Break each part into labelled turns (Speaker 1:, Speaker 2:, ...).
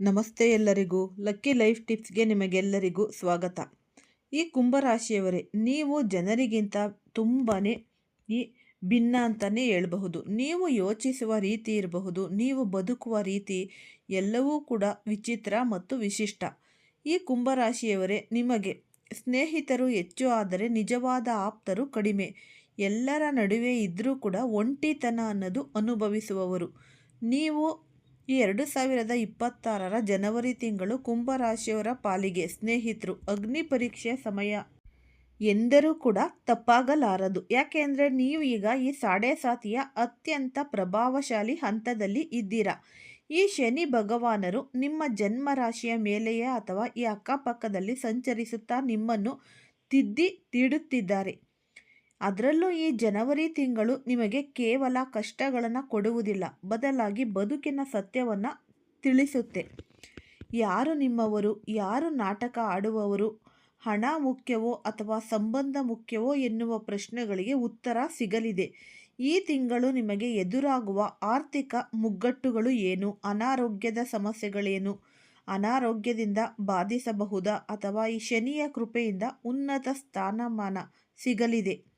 Speaker 1: ನಮಸ್ತೆ ಎಲ್ಲರಿಗೂ. Lucky life ಟಿಪ್ಸ್ಗೆ ನಿಮಗೆಲ್ಲರಿಗೂ ಸ್ವಾಗತ. ಈ ಕುಂಭರಾಶಿಯವರೇ, ನೀವು ಜನರಿಗಿಂತ ತುಂಬಾ ಈ ಭಿನ್ನ ಅಂತಲೇ ಹೇಳಬಹುದು. ನೀವು ಯೋಚಿಸುವ ರೀತಿ ಇರಬಹುದು. ನೀವು ಬದುಕುವ ರೀತಿ ಎಲ್ಲವೂ ಕೂಡ ವಿಚಿತ್ರ ಮತ್ತು ವಿಶಿಷ್ಟ. ಈ ಕುಂಭರಾಶಿಯವರೇ, ನಿಮಗೆ ಸ್ನೇಹಿತರು ಹೆಚ್ಚು ಆದರೆ ನಿಜವಾದ ಆಪ್ತರು ಕಡಿಮೆ. ಎಲ್ಲರ ನಡುವೆ ಇದ್ದರೂ ಕೂಡ ಒಂಟಿತನ ಅನ್ನೋದು ಅನುಭವಿಸುವವರು. ನೀವು ಈ ಎರಡು ಸಾವಿರದ ಇಪ್ಪತ್ತಾರರ ಜನವರಿ ತಿಂಗಳು ಕುಂಭರಾಶಿಯವರ ಪಾಲಿಗೆ ಸ್ನೇಹಿತರು ಅಗ್ನಿ ಪರೀಕ್ಷೆ ಸಮಯ. ಎಂದರೂ ಕೂಡ ತಪ್ಪಾಗಲಾರದು. ಯಾಕೆಂದರೆ ನೀವು ಈಗ ಈ ಸಾಡೆ ಸಾತಿಯ ಅತ್ಯಂತ ಪ್ರಭಾವಶಾಲಿ ಹಂತದಲ್ಲಿ ಇದ್ದೀರಾ. ಈ ಶನಿ ಭಗವಾನರು ನಿಮ್ಮ ಜನ್ಮ ರಾಶಿಯ ಮೇಲೆಯೇ ಅಥವಾ ಈ ಅಕ್ಕಪಕ್ಕದಲ್ಲಿ ಸಂಚರಿಸುತ್ತಾ ನಿಮ್ಮನ್ನು ತಿದ್ದಿ ತೀಡುತ್ತಿದ್ದಾರೆ. ಅದರಲ್ಲೂ ಈ ಜನವರಿ ತಿಂಗಳು ನಿಮಗೆ ಕೇವಲ ಕಷ್ಟಗಳನ್ನು ಕೊಡುವುದಿಲ್ಲ, ಬದಲಾಗಿ ಬದುಕಿನ ಸತ್ಯವನ್ನು ತಿಳಿಸುತ್ತೆ. ಯಾರು ನಿಮ್ಮವರು, ಯಾರು ನಾಟಕ ಆಡುವವರು, ಹಣ ಮುಖ್ಯವೋ ಅಥವಾ ಸಂಬಂಧ ಮುಖ್ಯವೋ ಎನ್ನುವ ಪ್ರಶ್ನೆಗಳಿಗೆ ಉತ್ತರ ಸಿಗಲಿದೆ. ಈ ತಿಂಗಳು ನಿಮಗೆ ಎದುರಾಗುವ ಆರ್ಥಿಕ ಮುಗ್ಗಟ್ಟುಗಳು ಏನು, ಅನಾರೋಗ್ಯದ ಸಮಸ್ಯೆಗಳೇನು, ಅನಾರೋಗ್ಯದಿಂದ ಬಾಧಿಸಬಹುದಾ ಅಥವಾ ಈ ಶನಿಯ ಕೃಪೆಯಿಂದ ಉನ್ನತ ಸ್ಥಾನಮಾನ ಸಿಗಲಿದೆ?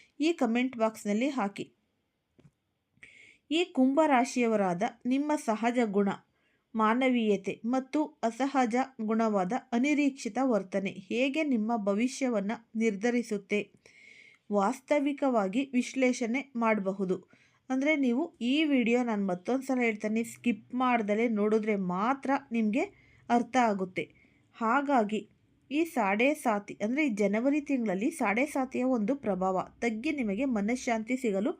Speaker 1: ಈ ಕಮೆಂಟ್ ಬಾಕ್ಸ್ನಲ್ಲಿ ಹಾಕಿ. ಈ ಕುಂಭರಾಶಿಯವರಾದ ನಿಮ್ಮ ಸಹಜ ಗುಣ, ಮಾನವೀಯತೆ ಮತ್ತು ಅಸಹಜ ಗುಣವಾದ ಅನಿರೀಕ್ಷಿತ ವರ್ತನೆ ಹೇಗೆ ನಿಮ್ಮ ಭವಿಷ್ಯವನ್ನು ನಿರ್ಧರಿಸುತ್ತೆ? ವಾಸ್ತವಿಕವಾಗಿ ವಿಶ್ಲೇಷಣೆ ಮಾಡಬಹುದು. ಅಂದರೆ ನೀವು ಈ ವಿಡಿಯೋ ನಾನು ಮತ್ತೊಂದು ಸಲ ಹೇಳ್ತೇನೆ, ಸ್ಕಿಪ್ ಮಾಡ್ದಲೇ ನೋಡಿದ್ರೆ ಮಾತ್ರ ನಿಮಗೆ ಅರ್ಥ ಆಗುತ್ತೆ. ಹಾಗಾಗಿ ಈ ಸಾಡೆ ಸಾತಿ ಅಂದರೆ ಈ ಜನವರಿ ತಿಂಗಳಲ್ಲಿ ಸಾಡೆ ಸಾತಿಯ ಒಂದು ಪ್ರಭಾವ. ತಗ್ಗಿ ನಿಮಗೆ ಮನಃಶಾಂತಿ ಸಿಗಲು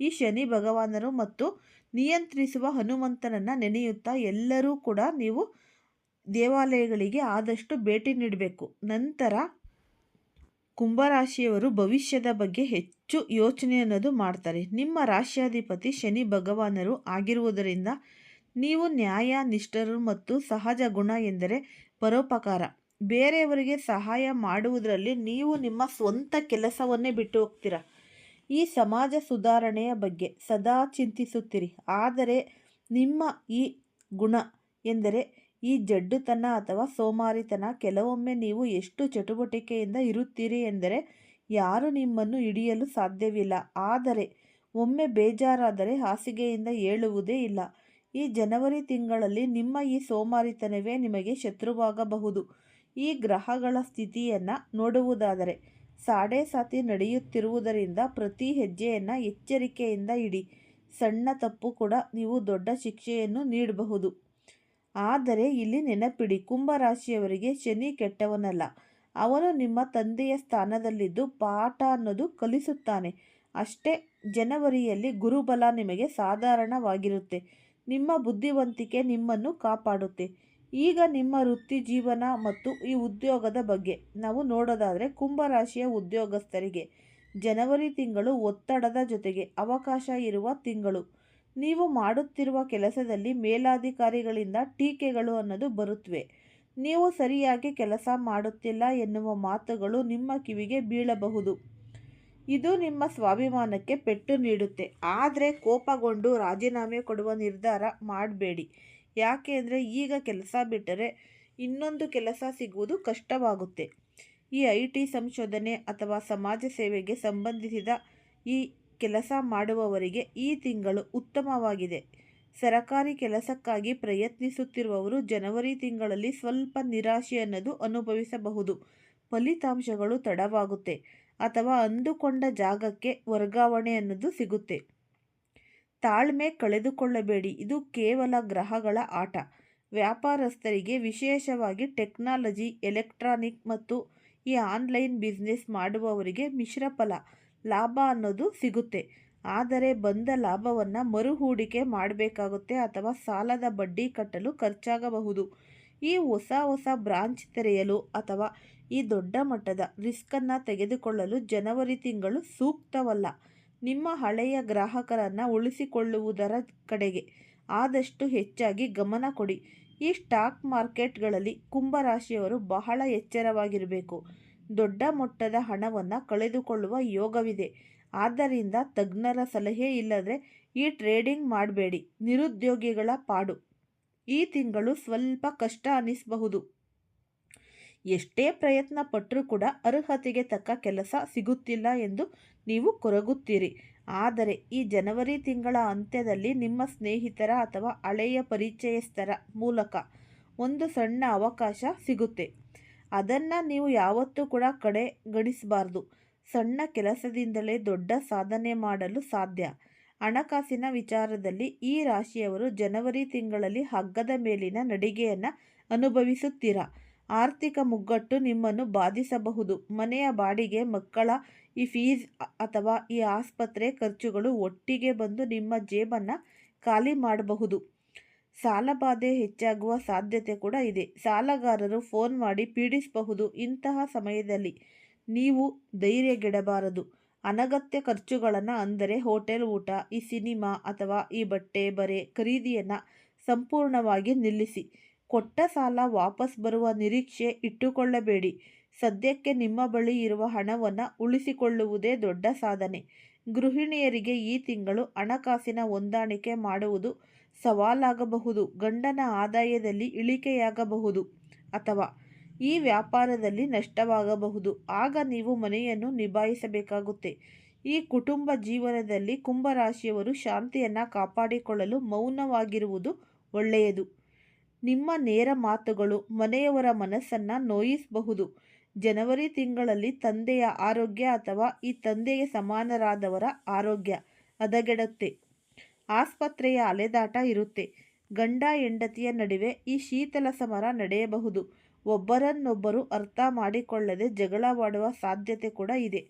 Speaker 1: ಈ ಶನಿ ಭಗವಾನರು ಮತ್ತು ನಿಯಂತ್ರಿಸುವ ಹನುಮಂತನನ್ನು ನೆನೆಯುತ್ತಾ ಎಲ್ಲರೂ ಕೂಡ ನೀವು ದೇವಾಲಯಗಳಿಗೆ ಆದಷ್ಟು ಭೇಟಿ ನೀಡಬೇಕು. ನಂತರ ಕುಂಭರಾಶಿಯವರು ಭವಿಷ್ಯದ ಬಗ್ಗೆ ಹೆಚ್ಚು ಯೋಚನೆ ಅನ್ನೋದು ಮಾಡ್ತಾರೆ. ನಿಮ್ಮ ರಾಶ್ಯಾಧಿಪತಿ ಶನಿ ಭಗವಾನರು ಆಗಿರುವುದರಿಂದ ನೀವು ನ್ಯಾಯ ನಿಷ್ಠರು ಮತ್ತು ಸಹಜ ಗುಣ ಎಂದರೆ ಪರೋಪಕಾರ. ಬೇರೆಯವರಿಗೆ ಸಹಾಯ ಮಾಡುವುದರಲ್ಲಿ ನೀವು ನಿಮ್ಮ ಸ್ವಂತ ಕೆಲಸವನ್ನೇ ಬಿಟ್ಟು ಹೋಗ್ತೀರಾ? ಈ ಸಮಾಜ ಸುಧಾರಣೆಯ ಬಗ್ಗೆ ಸದಾ ಚಿಂತಿಸುತ್ತೀರಿ. ಆದರೆ ನಿಮ್ಮ ಈ ಗುಣ ಎಂದರೆ ಈ ಜಡ್ಡುತನ ಅಥವಾ ಸೋಮಾರಿತನ, ಕೆಲವೊಮ್ಮೆ ನೀವು ಎಷ್ಟು ಚಟುವಟಿಕೆಯಿಂದ ಇರುತ್ತೀರಿ ಎಂದರೆ ಯಾರು ನಿಮ್ಮನ್ನು ಹಿಡಿಯಲು ಸಾಧ್ಯವಿಲ್ಲ. ಆದರೆ ಒಮ್ಮೆ ಬೇಜಾರಾದರೆ ಹಾಸಿಗೆಯಿಂದ ಏಳುವುದೇ ಇಲ್ಲ. ಈ ಜನವರಿ ತಿಂಗಳಲ್ಲಿ ನಿಮ್ಮ ಈ ಸೋಮಾರಿತನವೇ ನಿಮಗೆ ಶತ್ರುವಾಗಬಹುದು. ಈ ಗ್ರಹಗಳ ಸ್ಥಿತಿಯನ್ನು ನೋಡುವುದಾದರೆ, ಸಾಡೆ ಸಾತಿ ನಡೆಯುತ್ತಿರುವುದರಿಂದ ಪ್ರತಿ ಹೆಜ್ಜೆಯನ್ನು ಎಚ್ಚರಿಕೆಯಿಂದ ಇಡಿ. ಸಣ್ಣ ತಪ್ಪು ಕೂಡ ನೀವು ದೊಡ್ಡ ಶಿಕ್ಷೆಯನ್ನು ನೀಡಬಹುದು. ಆದರೆ ಇಲ್ಲಿ ನೆನಪಿಡಿ, ಕುಂಭರಾಶಿಯವರಿಗೆ ಶನಿ ಕೆಟ್ಟವನಲ್ಲ. ಅವನು ನಿಮ್ಮ ತಂದೆಯ ಸ್ಥಾನದಲ್ಲಿದ್ದು ಪಾಠ ಅನ್ನೋದು ಕಲಿಸುತ್ತಾನೆ. ಅಷ್ಟೇ, ಜನವರಿಯಲ್ಲಿ ಗುರುಬಲ ನಿಮಗೆ ಸಾಧಾರಣವಾಗಿರುತ್ತೆ. ನಿಮ್ಮ ಬುದ್ಧಿವಂತಿಕೆ ನಿಮ್ಮನ್ನು ಕಾಪಾಡುತ್ತೆ. ಈಗ ನಿಮ್ಮ ವೃತ್ತಿ ಜೀವನ ಮತ್ತು ಈ ಉದ್ಯೋಗದ ಬಗ್ಗೆ. ನಾವು ನೋಡೋದಾದರೆ ಕುಂಭರಾಶಿಯ ಉದ್ಯೋಗಸ್ಥರಿಗೆ ಜನವರಿ ತಿಂಗಳು ಒತ್ತಡದ ಜೊತೆಗೆ ಅವಕಾಶ ಇರುವ ತಿಂಗಳು. ನೀವು ಮಾಡುತ್ತಿರುವ ಕೆಲಸದಲ್ಲಿ ಮೇಲಾಧಿಕಾರಿಗಳಿಂದ ಟೀಕೆಗಳು ಅನ್ನೋದು ಬರುತ್ತವೆ ನೀವು ಸರಿಯಾಗಿ ಕೆಲಸ ಮಾಡುತ್ತಿಲ್ಲ ಎನ್ನುವ ಮಾತುಗಳು ನಿಮ್ಮ ಕಿವಿಗೆ ಬೀಳಬಹುದು. ಇದು ನಿಮ್ಮ ಸ್ವಾಭಿಮಾನಕ್ಕೆ ಪೆಟ್ಟು ನೀಡುತ್ತೆ. ಆದರೆ ಕೋಪಗೊಂಡು ರಾಜೀನಾಮೆ ಕೊಡುವ ನಿರ್ಧಾರ ಮಾಡಬೇಡಿ. ಯಾಕೆ ಅಂದರೆ ಈಗ ಕೆಲಸ ಬಿಟ್ಟರೆ ಇನ್ನೊಂದು ಕೆಲಸ ಸಿಗುವುದು ಕಷ್ಟವಾಗುತ್ತೆ. ಈ ಐ ಟಿ ಸಂಶೋಧನೆ ಅಥವಾ ಸಮಾಜ ಸೇವೆಗೆ ಸಂಬಂಧಿಸಿದ ಈ ಕೆಲಸ ಮಾಡುವವರಿಗೆ ಈ ತಿಂಗಳು ಉತ್ತಮವಾಗಿದೆ. ಸರಕಾರಿ ಕೆಲಸಕ್ಕಾಗಿ ಪ್ರಯತ್ನಿಸುತ್ತಿರುವವರು ಜನವರಿ ತಿಂಗಳಲ್ಲಿ ಸ್ವಲ್ಪ ನಿರಾಶೆ ಅನ್ನೋದು ಅನುಭವಿಸಬಹುದು. ಫಲಿತಾಂಶಗಳು ತಡವಾಗುತ್ತೆ ಅಥವಾ ಅಂದುಕೊಂಡ ಜಾಗಕ್ಕೆ ವರ್ಗಾವಣೆ ಅನ್ನೋದು ಸಿಗುತ್ತೆ. ತಾಳ್ಮೆ ಕಳೆದುಕೊಳ್ಳಬೇಡಿ. ಇದು ಕೇವಲ ಗ್ರಹಗಳ ಆಟ. ವ್ಯಾಪಾರಸ್ಥರಿಗೆ ವಿಶೇಷವಾಗಿ ಟೆಕ್ನಾಲಜಿ, ಎಲೆಕ್ಟ್ರಾನಿಕ್ ಮತ್ತು ಈ ಆನ್ಲೈನ್ ಬಿಸ್ನೆಸ್ ಮಾಡುವವರಿಗೆ ಮಿಶ್ರ ಫಲ, ಲಾಭ ಅನ್ನೋದು ಸಿಗುತ್ತೆ. ಆದರೆ ಬಂದ ಲಾಭವನ್ನು ಮರು ಹೂಡಿಕೆ ಮಾಡಬೇಕಾಗುತ್ತೆ ಅಥವಾ ಸಾಲದ ಬಡ್ಡಿ ಕಟ್ಟಲು ಖರ್ಚಾಗಬಹುದು. ಈ ಹೊಸ ಹೊಸ ಬ್ರಾಂಚ್ ತೆರೆಯಲು ಅಥವಾ ಈ ದೊಡ್ಡ ಮಟ್ಟದ ರಿಸ್ಕನ್ನು ತೆಗೆದುಕೊಳ್ಳಲು ಜನವರಿ ತಿಂಗಳು ಸೂಕ್ತವಲ್ಲ. ನಿಮ್ಮ ಹಳೆಯ ಗ್ರಾಹಕರನ್ನು ಉಳಿಸಿಕೊಳ್ಳುವುದರ ಕಡೆಗೆ ಆದಷ್ಟು ಹೆಚ್ಚಾಗಿ ಗಮನ ಕೊಡಿ. ಈ ಸ್ಟಾಕ್ ಮಾರ್ಕೆಟ್ಗಳಲ್ಲಿ ಕುಂಭರಾಶಿಯವರು ಬಹಳ ಎಚ್ಚರವಾಗಿರಬೇಕು. ದೊಡ್ಡ ಮೊತ್ತದ ಹಣವನ್ನು ಕಳೆದುಕೊಳ್ಳುವ ಯೋಗವಿದೆ. ಆದ್ದರಿಂದ ತಜ್ಞರ ಸಲಹೆ ಇಲ್ಲದೆ ಈ ಟ್ರೇಡಿಂಗ್ ಮಾಡಬೇಡಿ. ನಿರುದ್ಯೋಗಿಗಳ ಪಾಡು. ಈ ತಿಂಗಳು ಸ್ವಲ್ಪ ಕಷ್ಟ ಅನ್ನಿಸಬಹುದು ಎಷ್ಟೇ ಪ್ರಯತ್ನ ಪಟ್ಟರೂ ಕೂಡ ಅರ್ಹತೆಗೆ ತಕ್ಕ ಕೆಲಸ ಸಿಗುತ್ತಿಲ್ಲ ಎಂದು ನೀವು ಕೊರಗುತ್ತೀರಿ. ಆದರೆ ಈ ಜನವರಿ ತಿಂಗಳ ಅಂತ್ಯದಲ್ಲಿ ನಿಮ್ಮ ಸ್ನೇಹಿತರ ಅಥವಾ ಹಳೆಯ ಪರಿಚಯಸ್ಥರ ಮೂಲಕ ಒಂದು ಸಣ್ಣ ಅವಕಾಶ ಸಿಗುತ್ತೆ. ಅದನ್ನು ನೀವು ಯಾವತ್ತೂ ಕೂಡ ಕಡೆಗಣಿಸಬಾರ್ದು. ಸಣ್ಣ ಕೆಲಸದಿಂದಲೇ ದೊಡ್ಡ ಸಾಧನೆ ಮಾಡಲು ಸಾಧ್ಯ. ಹಣಕಾಸಿನ ವಿಚಾರದಲ್ಲಿ ಈ ರಾಶಿಯವರು ಜನವರಿ ತಿಂಗಳಲ್ಲಿ ಹಗ್ಗದ ಮೇಲಿನ ನಡಿಗೆಯನ್ನು ಅನುಭವಿಸುತ್ತೀರಾ? ಆರ್ಥಿಕ ಮುಗ್ಗಟ್ಟು ನಿಮ್ಮನ್ನು ಬಾಧಿಸಬಹುದು. ಮನೆಯ ಬಾಡಿಗೆ, ಮಕ್ಕಳ, ಈ ಫೀಸ್ ಅಥವಾ ಈ ಆಸ್ಪತ್ರೆ ಖರ್ಚುಗಳು ಒಟ್ಟಿಗೆ ಬಂದು ನಿಮ್ಮ ಜೇಬನ್ನು ಖಾಲಿ ಮಾಡಬಹುದು. ಸಾಲಬಾಧೆ ಹೆಚ್ಚಾಗುವ ಸಾಧ್ಯತೆ ಕೂಡ ಇದೆ. ಸಾಲಗಾರರು ಫೋನ್ ಮಾಡಿ ಪೀಡಿಸಬಹುದು. ಇಂತಹ ಸಮಯದಲ್ಲಿ ನೀವು ಧೈರ್ಯಗೆಡಬಾರದು. ಅನಗತ್ಯ ಖರ್ಚುಗಳನ್ನು ಅಂದರೆ ಹೋಟೆಲ್ ಊಟ, ಈ ಸಿನಿಮಾ ಅಥವಾ ಈ ಬಟ್ಟೆ, ಬರೆ ಖರೀದಿಯನ್ನು ಸಂಪೂರ್ಣವಾಗಿ ನಿಲ್ಲಿಸಿ. ಕೊಟ್ಟ ಸಾಲ ವಾಪಸ್ ಬರುವ ನಿರೀಕ್ಷೆ ಇಟ್ಟುಕೊಳ್ಳಬೇಡಿ. ಸದ್ಯಕ್ಕೆ ನಿಮ್ಮ ಬಳಿ ಇರುವ ಹಣವನ್ನು ಉಳಿಸಿಕೊಳ್ಳುವುದೇ ದೊಡ್ಡ ಸಾಧನೆ. ಗೃಹಿಣಿಯರಿಗೆ ಈ ತಿಂಗಳು ಹಣಕಾಸಿನ ಹೊಂದಾಣಿಕೆ ಮಾಡುವುದು ಸವಾಲಾಗಬಹುದು. ಗಂಡನ ಆದಾಯದಲ್ಲಿ ಇಳಿಕೆಯಾಗಬಹುದು ಅಥವಾ ಈ ವ್ಯಾಪಾರದಲ್ಲಿ ನಷ್ಟವಾಗಬಹುದು. ಆಗ ನೀವು ಮನೆಯನ್ನು ನಿಭಾಯಿಸಬೇಕಾಗುತ್ತೆ. ಈ ಕುಟುಂಬ ಜೀವನದಲ್ಲಿ ಕುಂಭರಾಶಿಯವರು ಶಾಂತಿಯನ್ನು ಕಾಪಾಡಿಕೊಳ್ಳಲು ಮೌನವಾಗಿರುವುದು ಒಳ್ಳೆಯದು. ನಿಮ್ಮ ನೇರ ಮಾತುಗಳು ಮನೆಯವರ ಮನಸ್ಸನ್ನು ನೋಯಿಸಬಹುದು. ಜನವರಿ ತಿಂಗಳಲ್ಲಿ ತಂದೆಯ ಆರೋಗ್ಯ ಅಥವಾ ಈ ತಂದೆಗೆ ಸಮಾನರಾದವರ ಆರೋಗ್ಯ ಹದಗೆಡುತ್ತೆ. ಆಸ್ಪತ್ರೆಯ ಅಲೆದಾಟ ಇರುತ್ತೆ. ಗಂಡ ಹೆಂಡತಿಯ ನಡುವೆ ಈ ಶೀತಲ ಸಮರ ನಡೆಯಬಹುದು. ಒಬ್ಬರನ್ನೊಬ್ಬರು ಅರ್ಥ ಮಾಡಿಕೊಳ್ಳದೆ ಜಗಳವಾಡುವ ಸಾಧ್ಯತೆ ಕೂಡ ಇದೆ.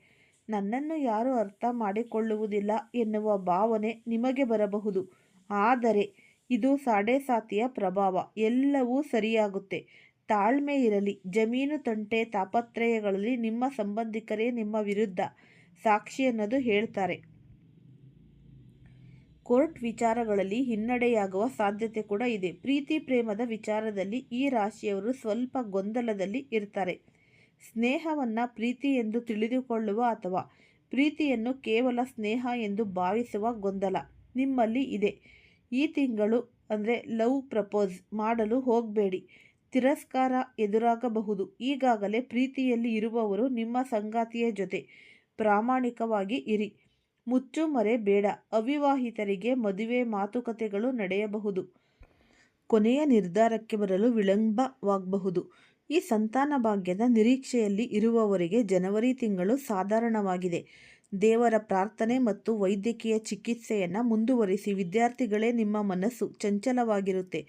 Speaker 1: ನನ್ನನ್ನು ಯಾರು ಅರ್ಥ ಮಾಡಿಕೊಳ್ಳುವುದಿಲ್ಲ ಎನ್ನುವ ಭಾವನೆ ನಿಮಗೆ ಬರಬಹುದು. ಆದರೆ ಇದು ಸಾಡೆಸಾತಿಯ ಪ್ರಭಾವ. ಎಲ್ಲವೂ ಸರಿಯಾಗುತ್ತೆ. ತಾಳ್ಮೆ ಇರಲಿ. ಜಮೀನು ತಂಟೆ ತಾಪತ್ರಯಗಳಲ್ಲಿ ನಿಮ್ಮ ಸಂಬಂಧಿಕರೇ ನಿಮ್ಮ ವಿರುದ್ಧ ಸಾಕ್ಷಿ ಅನ್ನೋದು ಹೇಳ್ತಾರೆ. ಕೋರ್ಟ್ ವಿಚಾರಗಳಲ್ಲಿ ಹಿನ್ನಡೆಯಾಗುವ ಸಾಧ್ಯತೆ ಕೂಡ ಇದೆ. ಪ್ರೀತಿ ಪ್ರೇಮದ ವಿಚಾರದಲ್ಲಿ ಈ ರಾಶಿಯವರು ಸ್ವಲ್ಪ ಗೊಂದಲದಲ್ಲಿ ಇರ್ತಾರೆ. ಸ್ನೇಹವನ್ನು ಪ್ರೀತಿ ಎಂದು ತಿಳಿದುಕೊಳ್ಳುವ ಅಥವಾ ಪ್ರೀತಿಯನ್ನು ಕೇವಲ ಸ್ನೇಹ ಎಂದು ಭಾವಿಸುವ ಗೊಂದಲ ನಿಮ್ಮಲ್ಲಿ ಇದೆ. ಈ ತಿಂಗಳು ಅಂದರೆ ಲವ್ ಪ್ರಪೋಸ್ ಮಾಡಲು ಹೋಗಬೇಡಿ. ತಿರಸ್ಕಾರ ಎದುರಾಗಬಹುದು. ಈಗಾಗಲೇ ಪ್ರೀತಿಯಲ್ಲಿ ಇರುವವರು ನಿಮ್ಮ ಸಂಗಾತಿಯ ಜೊತೆ ಪ್ರಾಮಾಣಿಕವಾಗಿ ಇರಿ. ಮುಚ್ಚುಮರೆ ಬೇಡ. ಅವಿವಾಹಿತರಿಗೆ ಮದುವೆ ಮಾತುಕತೆಗಳು ನಡೆಯಬಹುದು. ಕೊನೆಯ ನಿರ್ಧಾರಕ್ಕೆ ಬರಲು ವಿಳಂಬವಾಗಬಹುದು. ಈ ಸಂತಾನ ಭಾಗ್ಯದ ನಿರೀಕ್ಷೆಯಲ್ಲಿ ಇರುವವರಿಗೆ ಜನವರಿ ತಿಂಗಳು ಸಾಧಾರಣವಾಗಿದೆ. ದೇವರ ಪ್ರಾರ್ಥನೆ ಮತ್ತು ವೈದ್ಯಕೀಯ ಚಿಕಿತ್ಸೆಯನ್ನು ಮುಂದುವರಿಸಿ ವಿದ್ಯಾರ್ಥಿಗಳೇ ನಿಮ್ಮ ಮನಸ್ಸು ಚಂಚಲವಾಗಿರುತ್ತೆ.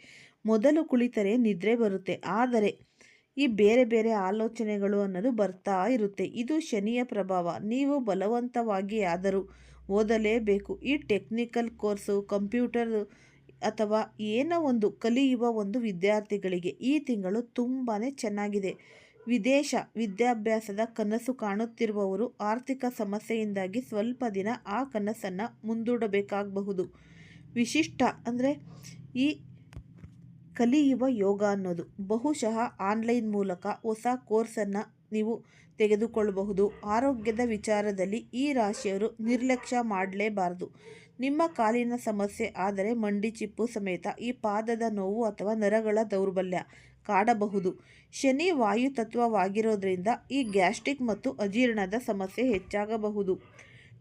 Speaker 1: ಮೊದಲು ಕುಳಿತರೆ ನಿದ್ರೆ ಬರುತ್ತೆ. ಆದರೆ ಈ ಬೇರೆ ಬೇರೆ ಆಲೋಚನೆಗಳು ಅನ್ನೋದು ಬರ್ತಾ ಇರುತ್ತೆ. ಇದು ಶನಿಯ ಪ್ರಭಾವ. ನೀವು ಬಲವಂತವಾಗಿ ಆದರೂ ಓದಲೇಬೇಕು. ಈ ಟೆಕ್ನಿಕಲ್ ಕೋರ್ಸು, ಕಂಪ್ಯೂಟರ್ ಅಥವಾ ಏನೋ ಒಂದು ಕಲಿಯುವ ಒಂದು ವಿದ್ಯಾರ್ಥಿಗಳಿಗೆ ಈ ತಿಂಗಳು ತುಂಬಾ ಚೆನ್ನಾಗಿದೆ. ವಿದೇಶ ವಿದ್ಯಾಭ್ಯಾಸದ ಕನಸು ಕಾಣುತ್ತಿರುವವರು ಆರ್ಥಿಕ ಸಮಸ್ಯೆಯಿಂದಾಗಿ ಸ್ವಲ್ಪ ದಿನ ಆ ಕನಸನ್ನು ಮುಂದೂಡಬೇಕಾಗಬಹುದು. ವಿಶಿಷ್ಟ ಅಂದರೆ ಈ ಕಲಿಯುವ ಯೋಗ ಅನ್ನೋದು. ಬಹುಶಃ ಆನ್ಲೈನ್ ಮೂಲಕ ಹೊಸ ಕೋರ್ಸನ್ನು ನೀವು ತೆಗೆದುಕೊಳ್ಳಬಹುದು. ಆರೋಗ್ಯದ ವಿಚಾರದಲ್ಲಿ ಈ ರಾಶಿಯವರು ನಿರ್ಲಕ್ಷ್ಯ ಮಾಡಲೇಬಾರದು. ನಿಮ್ಮ ಕಾಲಿನ ಸಮಸ್ಯೆ ಆದರೆ ಮಂಡಿ ಚಿಪ್ಪು ಸಮೇತ ಈ ಪಾದದ ನೋವು ಅಥವಾ ನರಗಳ ದೌರ್ಬಲ್ಯ ಕಾಡಬಹುದು. ಶನಿ ವಾಯು ತತ್ವವಾಗಿರೋದ್ರಿಂದ ಈ ಗ್ಯಾಸ್ಟ್ರಿಕ್ ಮತ್ತು ಅಜೀರ್ಣದ ಸಮಸ್ಯೆ ಹೆಚ್ಚಾಗಬಹುದು.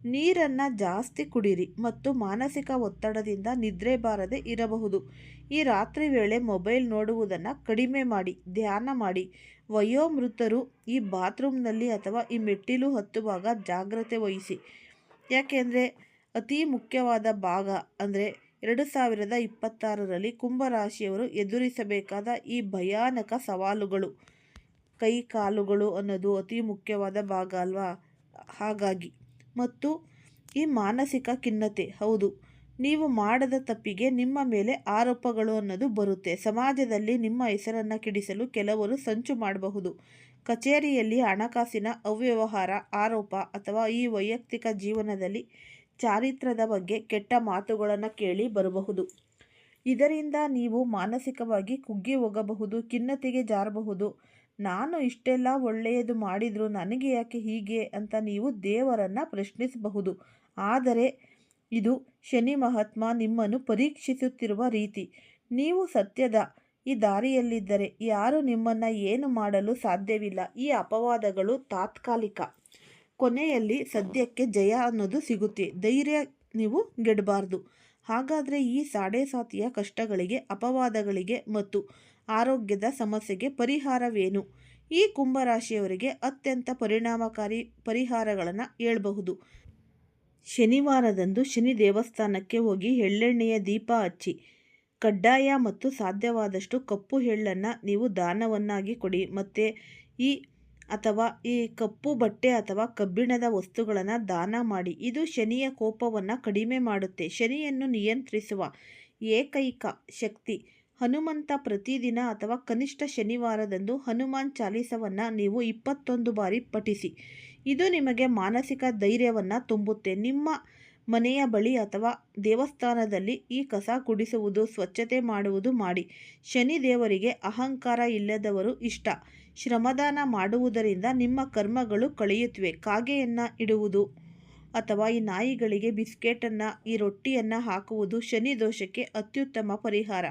Speaker 1: ನೀರನ್ನು ಜಾಸ್ತಿ ಕುಡಿರಿ ಮತ್ತು ಮಾನಸಿಕ ಒತ್ತಡದಿಂದ ನಿದ್ರೆ ಬಾರದೆ ಇರಬಹುದು. ಈ ರಾತ್ರಿ ವೇಳೆ ಮೊಬೈಲ್ ನೋಡುವುದನ್ನು ಕಡಿಮೆ ಮಾಡಿ, ಧ್ಯಾನ ಮಾಡಿ. ವಯೋಮೃತರು ಈ ಬಾತ್ರೂಮ್ನಲ್ಲಿ ಅಥವಾ ಈ ಮೆಟ್ಟಿಲು ಹತ್ತುವಾಗ ಜಾಗ್ರತೆ ವಹಿಸಿ. ಯಾಕೆಂದರೆ ಅತಿ ಮುಖ್ಯವಾದ ಭಾಗ ಅಂದರೆ ಎರಡು ಸಾವಿರದ ಇಪ್ಪತ್ತಾರರಲ್ಲಿ ಕುಂಭರಾಶಿಯವರು ಎದುರಿಸಬೇಕಾದ ಈ ಭಯಾನಕ ಸವಾಲುಗಳು. ಕೈ ಕಾಲುಗಳು ಅನ್ನೋದು ಅತಿ ಮುಖ್ಯವಾದ ಭಾಗ ಅಲ್ವಾ? ಹಾಗಾಗಿ. ಮತ್ತು ಈ ಮಾನಸಿಕ ಖಿನ್ನತೆ, ಹೌದು. ನೀವು ಮಾಡದ ತಪ್ಪಿಗೆ ನಿಮ್ಮ ಮೇಲೆ ಆರೋಪಗಳು ಅನ್ನೋದು ಬರುತ್ತೆ. ಸಮಾಜದಲ್ಲಿ ನಿಮ್ಮ ಹೆಸರನ್ನು ಕೆಡಿಸಲು ಕೆಲವರು ಸಂಚು ಮಾಡಬಹುದು. ಕಚೇರಿಯಲ್ಲಿ ಹಣಕಾಸಿನ ಅವ್ಯವಹಾರ, ಆರೋಪ ಅಥವಾ ಈ ವೈಯಕ್ತಿಕ ಜೀವನದಲ್ಲಿ ಚಾರಿತ್ರದ ಬಗ್ಗೆ ಕೆಟ್ಟ ಮಾತುಗಳನ್ನು ಕೇಳಿ ಬರಬಹುದು. ಇದರಿಂದ ನೀವು ಮಾನಸಿಕವಾಗಿ ಕುಗ್ಗಿ ಹೋಗಬಹುದು, ಖಿನ್ನತೆಗೆ ಜಾರಬಹುದು. ನಾನು ಇಷ್ಟೆಲ್ಲ ಒಳ್ಳೆಯದು ಮಾಡಿದರೂ ನನಗೆ ಯಾಕೆ ಹೀಗೆ ಅಂತ ನೀವು ದೇವರನ್ನು ಪ್ರಶ್ನಿಸಬಹುದು. ಆದರೆ ಇದು ಶನಿ ಮಹಾತ್ಮ ನಿಮ್ಮನ್ನು ಪರೀಕ್ಷಿಸುತ್ತಿರುವ ರೀತಿ. ನೀವು ಸತ್ಯದ ಈ ದಾರಿಯಲ್ಲಿದ್ದರೆ ಯಾರು ನಿಮ್ಮನ್ನು ಏನು ಮಾಡಲು ಸಾಧ್ಯವಿಲ್ಲ. ಈ ಅಪವಾದಗಳು ತಾತ್ಕಾಲಿಕ. ಕೊನೆಯಲ್ಲಿ ಸದ್ಯಕ್ಕೆ ಜಯ ಅನ್ನೋದು ಸಿಗುತ್ತೆ. ಧೈರ್ಯ ನೀವು ಗೆಡಬಾರ್ದು. ಹಾಗಾದರೆ ಈ ಸಾಡೆ ಸಾತಿಯ ಕಷ್ಟಗಳಿಗೆ, ಅಪವಾದಗಳಿಗೆ ಮತ್ತು ಆರೋಗ್ಯದ ಸಮಸ್ಯೆಗೆ ಪರಿಹಾರವೇನು? ಈ ಕುಂಭರಾಶಿಯವರಿಗೆ ಅತ್ಯಂತ ಪರಿಣಾಮಕಾರಿ ಪರಿಹಾರಗಳನ್ನು ಹೇಳಬಹುದು. ಶನಿವಾರದಂದು ಶನಿ ದೇವಸ್ಥಾನಕ್ಕೆ ಹೋಗಿ ಎಳ್ಳೆಣ್ಣೆಯ ದೀಪ ಹಚ್ಚಿ, ಕಡ್ಡಾಯ ಮತ್ತು ಸಾಧ್ಯವಾದಷ್ಟು ಕಪ್ಪು ಎಳ್ಳನ್ನು ನೀವು ದಾನವನ್ನಾಗಿ ಕೊಡಿ. ಮತ್ತು ಈ ಅಥವಾ ಈ ಕಪ್ಪು ಬಟ್ಟೆ ಅಥವಾ ಕಬ್ಬಿಣದ ವಸ್ತುಗಳನ್ನು ದಾನ ಮಾಡಿ. ಇದು ಶನಿಯ ಕೋಪವನ್ನು ಕಡಿಮೆ ಮಾಡುತ್ತೆ. ಶನಿಯನ್ನು ನಿಯಂತ್ರಿಸುವ ಏಕೈಕ ಶಕ್ತಿ ಹನುಮಂತ ಪ್ರತಿದಿನ ಅಥವಾ ಕನಿಷ್ಠ ಶನಿವಾರದಂದು ಹನುಮಾನ್ ಚಾಲಿಸವನ್ನು ನೀವು ಇಪ್ಪತ್ತೊಂದು ಬಾರಿ ಪಠಿಸಿ. ಇದು ನಿಮಗೆ ಮಾನಸಿಕ ಧೈರ್ಯವನ್ನು ತುಂಬುತ್ತೆ. ನಿಮ್ಮ ಮನೆಯ ಬಳಿ ಅಥವಾ ದೇವಸ್ಥಾನದಲ್ಲಿ ಈ ಕಸ ಕುಡಿಸುವುದು, ಸ್ವಚ್ಛತೆ ಮಾಡುವುದು ಮಾಡಿ. ಶನಿ ದೇವರಿಗೆ ಅಹಂಕಾರ ಇಲ್ಲದವರು ಇಷ್ಟ. ಶ್ರಮದಾನ ಮಾಡುವುದರಿಂದ ನಿಮ್ಮ ಕರ್ಮಗಳು ಕಳೆಯುತ್ತವೆ. ಕಾಗೆಯನ್ನು ಇಡುವುದು ಅಥವಾ ಈ ನಾಯಿಗಳಿಗೆ ಬಿಸ್ಕೆಟನ್ನು, ಈ ರೊಟ್ಟಿಯನ್ನು ಹಾಕುವುದು ಶನಿ ದೋಷಕ್ಕೆ ಅತ್ಯುತ್ತಮ ಪರಿಹಾರ.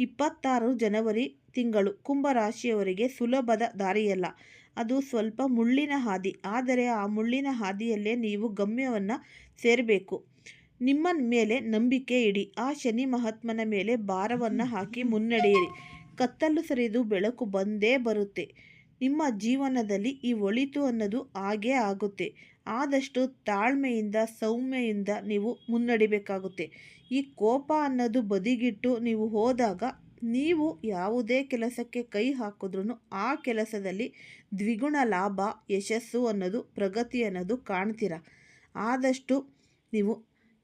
Speaker 1: ಇಪ್ಪತ್ತಾರು ಜನವರಿ ತಿಂಗಳು ಕುಂಭರಾಶಿಯವರಿಗೆ ಸುಲಭದ ದಾರಿಯಲ್ಲ. ಅದು ಸ್ವಲ್ಪ ಮುಳ್ಳಿನ ಹಾದಿ. ಆದರೆ ಆ ಮುಳ್ಳಿನ ಹಾದಿಯಲ್ಲೇ ನೀವು ಗಮ್ಯವನ್ನು ಸೇರಬೇಕು. ನಿಮ್ಮ ಮೇಲೆ ನಂಬಿಕೆ ಇಡಿ. ಆ ಶನಿ ಮಹಾತ್ಮನ ಮೇಲೆ ಭಾರವನ್ನು ಹಾಕಿ ಮುನ್ನಡೆಯಿರಿ. ಕತ್ತಲು ಸರಿದು ಬೆಳಕು ಬಂದೇ ಬರುತ್ತೆ. ನಿಮ್ಮ ಜೀವನದಲ್ಲಿ ಈ ಒಳಿತು ಅನ್ನೋದು ಆಗೇ ಆಗುತ್ತೆ. ಆದಷ್ಟು ತಾಳ್ಮೆಯಿಂದ, ಸೌಮ್ಯದಿಂದ ನೀವು ಮುನ್ನಡಿಬೇಕಾಗುತ್ತೆ. ಈ ಕೋಪ ಅನ್ನೋದು ಬದಿಗಿಟ್ಟು ನೀವು ಹೋದಾಗ ನೀವು ಯಾವುದೇ ಕೆಲಸಕ್ಕೆ ಕೈ ಹಾಕಿದ್ರೂ ಆ ಕೆಲಸದಲ್ಲಿ ದ್ವಿಗುಣ ಲಾಭ, ಯಶಸ್ಸು ಅನ್ನೋದು, ಪ್ರಗತಿ ಅನ್ನೋದು ಕಾಣ್ತೀರ. ಆದಷ್ಟು ನೀವು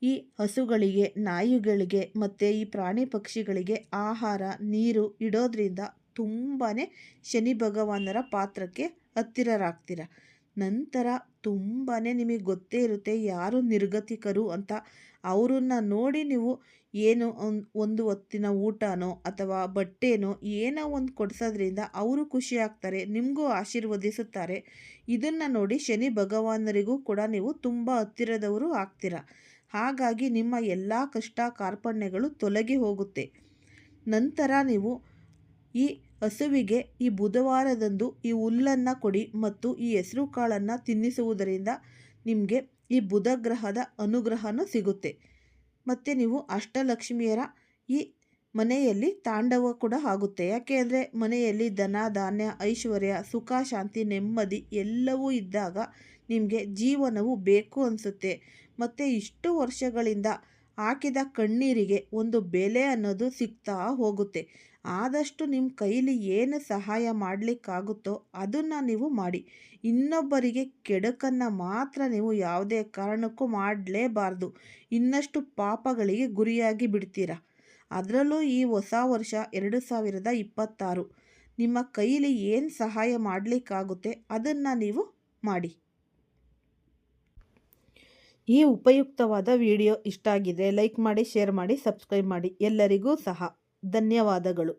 Speaker 1: ಈ ಹಸುಗಳಿಗೆ, ನಾಯಿಗಳಿಗೆ ಮತ್ತು ಈ ಪ್ರಾಣಿ ಪಕ್ಷಿಗಳಿಗೆ ಆಹಾರ, ನೀರು ಇಡೋದ್ರಿಂದ ತುಂಬಾ ಶನಿ ಭಗವಾನರ ಪಾತ್ರಕ್ಕೆ ಹತ್ತಿರರಾಗ್ತೀರ. ನಂತರ ತುಂಬಾ ನಿಮಗೆ ಗೊತ್ತೇ ಇರುತ್ತೆ ಯಾರು ನಿರ್ಗತಿಕರು ಅಂತ. ಅವರನ್ನ ನೋಡಿ ನೀವು ಏನು ಒಂದು ಹೊತ್ತಿನ ಊಟನೋ ಅಥವಾ ಬಟ್ಟೆನೋ ಏನೋ ಒಂದು ಕೊಡಿಸೋದ್ರಿಂದ ಅವರು ಖುಷಿ ಆಗ್ತಾರೆ, ನಿಮಗೂ ಆಶೀರ್ವದಿಸುತ್ತಾರೆ. ಇದನ್ನು ನೋಡಿ ಶನಿ ಭಗವಾನರಿಗೂ ಕೂಡ ನೀವು ತುಂಬ ಹತ್ತಿರದವರು ಆಗ್ತೀರ. ಹಾಗಾಗಿ ನಿಮ್ಮ ಎಲ್ಲ ಕಷ್ಟ ಕಾರ್ಪಣ್ಯಗಳು ತೊಲಗಿ ಹೋಗುತ್ತೆ. ನಂತರ ನೀವು ಈ ಹಸುವಿಗೆ ಈ ಬುಧವಾರದಂದು ಈ ಹುಲ್ಲನ್ನು ಕೊಡಿ ಮತ್ತು ಈ ಹೆಸರು ಕಾಳನ್ನು ತಿನ್ನಿಸುವುದರಿಂದ ನಿಮಗೆ ಈ ಬುಧ ಗ್ರಹದ ಅನುಗ್ರಹನೂ ಸಿಗುತ್ತೆ. ಮತ್ತು ನೀವು ಅಷ್ಟಲಕ್ಷ್ಮಿಯರ ಈ ಮನೆಯಲ್ಲಿ ತಾಂಡವ ಕೂಡ ಆಗುತ್ತೆ. ಯಾಕೆ ಅಂದರೆ ಮನೆಯಲ್ಲಿ ಧನ, ಧಾನ್ಯ, ಐಶ್ವರ್ಯ, ಸುಖ, ಶಾಂತಿ, ನೆಮ್ಮದಿ ಎಲ್ಲವೂ ಇದ್ದಾಗ ನಿಮಗೆ ಜೀವನವು ಬೇಕು ಅನಿಸುತ್ತೆ. ಮತ್ತು ಇಷ್ಟು ವರ್ಷಗಳಿಂದ ಹಾಕಿದ ಕಣ್ಣೀರಿಗೆ ಒಂದು ಬೆಲೆ ಅನ್ನೋದು ಸಿಗ್ತಾ ಹೋಗುತ್ತೆ. ಆದಷ್ಟು ನಿಮ್ಮ ಕೈಲಿ ಏನು ಸಹಾಯ ಮಾಡಲಿಕ್ಕಾಗುತ್ತೋ ಅದನ್ನು ನೀವು ಮಾಡಿ. ಇನ್ನೊಬ್ಬರಿಗೆ ಕೆಡಕನ್ನು ಮಾತ್ರ ನೀವು ಯಾವುದೇ ಕಾರಣಕ್ಕೂ ಮಾಡಲೇಬಾರ್ದು. ಇನ್ನಷ್ಟು ಪಾಪಗಳಿಗೆ ಗುರಿಯಾಗಿ ಬಿಡ್ತೀರ? ಅದರಲ್ಲೂ ಈ ಹೊಸ ವರ್ಷ ಎರಡು ಸಾವಿರದ ಇಪ್ಪತ್ತಾರು. ನಿಮ್ಮ ಕೈಲಿ ಏನು ಸಹಾಯ ಮಾಡಲಿಕ್ಕಾಗುತ್ತೆ ಅದನ್ನು ನೀವು ಮಾಡಿ. ಈ ಉಪಯುಕ್ತವಾದ ವಿಡಿಯೋ ಇಷ್ಟ ಆಗಿದೆ ಲೈಕ್ ಮಾಡಿ ಶೇರ್ ಮಾಡಿ ಸಬ್ಸ್ಕ್ರೈಬ್ ಮಾಡಿ. ಎಲ್ಲರಿಗೂ ಸಹ ಧನ್ಯವಾದಗಳು.